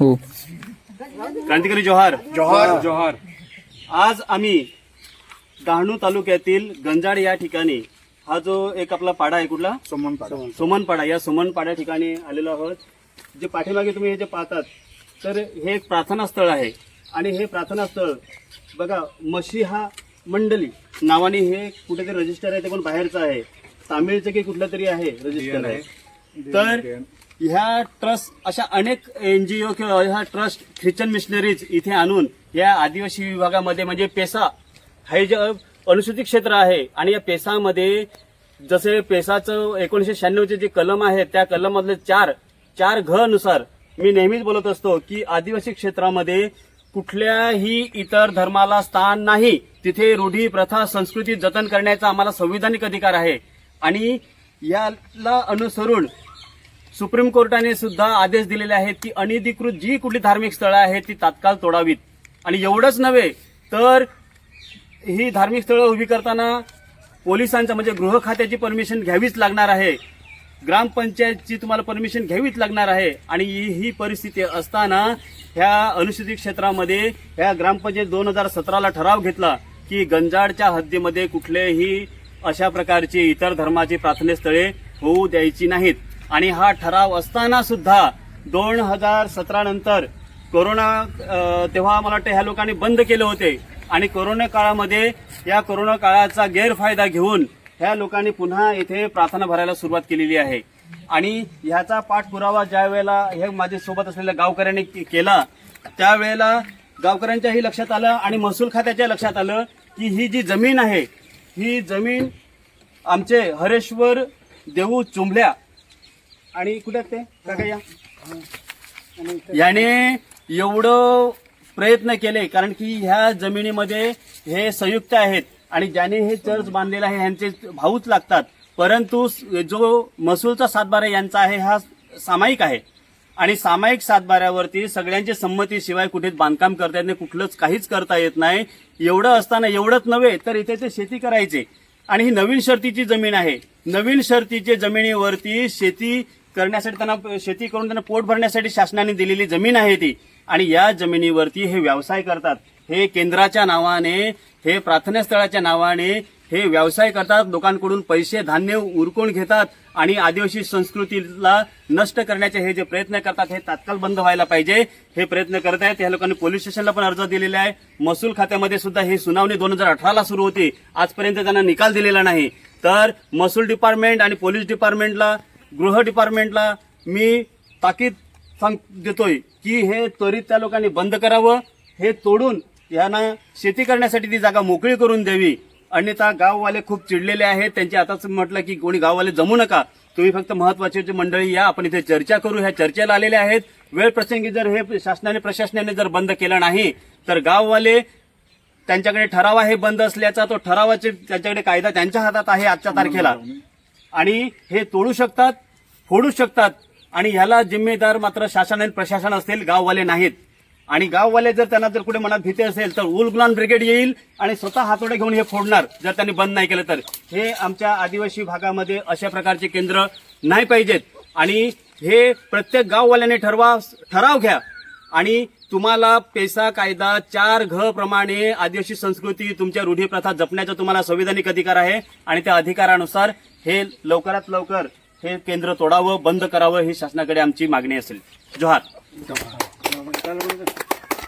हो. क्रांतिकारी जोहार. जोहार. जोहार. आज आम्ही डहाणू तालुक्यातील गंजाड या ठिकाणी हा जो एक आपला पाडा आहे कुठला? सोमनपाडा. सोमनपाडा. या सोमनपाडा ठिकाणी आलेलो आहोत. जे पाठीमागे तुम्ही हे जे पाहतात तर हे एक प्रार्थना स्थळ आहे. आणि हे प्रार्थना स्थळ बघा मशिहा मंडली. नावाने हे कुठेतरी रजिस्टर आहे ते पण बाहेरचं आहे. तामिळचं की कुठलं तरी आहे रजिस्टर आहे. तर ह्या ट्रस्ट अशा अनेक एनजीओ किंवा ह्या ट्रस्ट ख्रिश्चन मिशनरीज इथे आणून या आदिवासी विभागामध्ये म्हणजे पेसा हे जे अनुसूचित क्षेत्र आहे आणि या पेसामध्ये जसे पेसाचं एकोणीसशे शहाण्णवचे जे कलम आहे त्या कलममधले चार चार घनुसार नुसार मी नेहमीच बोलत असतो की आदिवासी क्षेत्रामध्ये कुठल्याही इतर धर्माला स्थान नाही. तिथे रूढी प्रथा संस्कृती जतन करण्याचा आम्हाला संविधानिक अधिकार आहे. आणि याला अनुसरून सुप्रीम कोर्टाने सुद्धा आदेश दिलेले आहेत की अनधिकृत जी कुठली धार्मिक स्थळं आहेत ती तात्काळ तोडावीत. आणि एवढंच नव्हे तर ही धार्मिक स्थळं उभी करताना पोलिसांचं म्हणजे गृह खात्याची परमिशन घ्यावीच लागणार आहे. ग्रामपंचायतची तुम्हाला परमिशन घ्यावीच लागणार आहे. आणि ही परिस्थिती असताना ह्या अनुसूचित क्षेत्रामध्ये ह्या ग्रामपंचायत दोन हजार सतराला ठराव घेतला की गंजाडच्या हद्दीमध्ये कुठलेही अशा प्रकारची इतर धर्माची प्रार्थनेस्थळे होऊ द्यायची नाहीत. आणि हा ठराव असताना सुद्धा दोन हजार सतरा नंतर कोरोना तेव्हा मला वाटतं ह्या लोकांनी बंद केले होते. आणि कोरोना काळामध्ये या कोरोना काळाचा गैरफायदा घेऊन ह्या लोकांनी पुन्हा इथे प्रार्थना भरायला सुरुवात केलेली आहे. आणि ह्याचा पाठपुरावा ज्या वेळेला हे माझ्या सोबत असलेल्या गावकऱ्यांनी केला त्यावेळेला गावकऱ्यांच्याही लक्षात आलं आणि महसूल खात्याच्या लक्षात आलं की ही जी जमीन आहे ही जमीन आमचे हरेश्वर देऊ चुंबल्या आणि कुठे आहेत ते? काका या. याने एवढं प्रयत्न केले कारण की ह्या जमिनीमध्ये हे संयुक्त आहेत आणि ज्याने हे चर्च बांधलेलं आहे ह्यांचे भाऊच लागतात. परंतु जो महसूलचा सातबारा यांचा आहे हा सामायिक आहे. आणि सामायिक सातबाऱ्यावरती सगळ्यांच्या संमतीशिवाय कुठेच बांधकाम करता येत नाही कुठलंच काहीच करता येत नाही. एवढं असताना एवढंच नव्हे तर इथे ते शेती करायचे. आणि ही नवीन शर्तीची जमीन आहे. नवीन शर्तीच्या जमिनीवरती शेती करण्यासाठी त्यांना शेती करून त्यांना पोट भरण्यासाठी शासनाने दिलेली जमीन आहे ती. आणि या जमिनीवरती हे व्यवसाय करतात. हे केंद्राच्या नावाने हे प्रार्थनास्थळाच्या नावाने हे व्यवसाय करतात. लोकांकडून पैसे धान्य उरकून घेतात आणि आदिवासी संस्कृतीला नष्ट करण्याचे हे जे प्रयत्न करतात हे तात्काळ बंद व्हायला पाहिजे. हे प्रयत्न करत आहेत. या लोकांनी पोलीस स्टेशनला पण अर्ज दिलेला आहे. महसूल खात्यामध्ये सुद्धा ही सुनावणी दोन हजार अठराला सुरू होती. आजपर्यंत त्यांना निकाल दिलेला नाही. तर महसूल डिपार्टमेंट आणि पोलीस डिपार्टमेंटला गृह डिपार्टमेंटला मी ताकीद सांग देतोय की हे त्वरित त्या लोकांनी बंद करावं हे तोडून यांना शेती करण्यासाठी ती जागा मोकळी करून द्यावी. अन्यथा गाववाले खूप चिडलेले आहेत. त्यांचे आताच म्हटलं की कोणी गाववाले जमू नका. तुम्ही फक्त महत्वाची मंडळी या आपण इथे चर्चा करू. ह्या चर्चेला आलेले आहेत. वेळ प्रसंगी जर हे शासनाने प्रशासनाने जर बंद केलं नाही तर गाववाले त्यांच्याकडे ठराव आहे बंद असल्याचा तो ठरावाचे त्यांच्याकडे कायदा त्यांच्या हातात आहे आजच्या तारखेला. आणि हे तोडू शकतात फोडू शकतात आणि ह्याला जिम्मेदार मात्र शासन आणि प्रशासन असतील गाववाले नाहीत. आणि गाववाले जर त्यांना जर कुठे मनात भीती असेल तर उल गुलान ब्रिगेड येईल आणि स्वतः हातोडे घेऊन हे फोडणार जर त्यांनी बंद नाही केलं तर. हे आमच्या आदिवासी भागामध्ये अशा प्रकारचे केंद्र नाही पाहिजेत. आणि हे प्रत्येक गाववाल्याने ठरवा ठराव घ्या. आणि तुम्हाला पेसा कायदा चार घ प्रमाणे आदिवासी संस्कृती तुमच्या रूढी प्रथा जपण्याचा तुम्हाला संविधानिक अधिकार आहे. आणि त्या अधिकारानुसार हे लवकरात लवकर हे केंद्र तोडावं बंद करावं ही शासनाकडे आमची मागणी असेल. जोहार.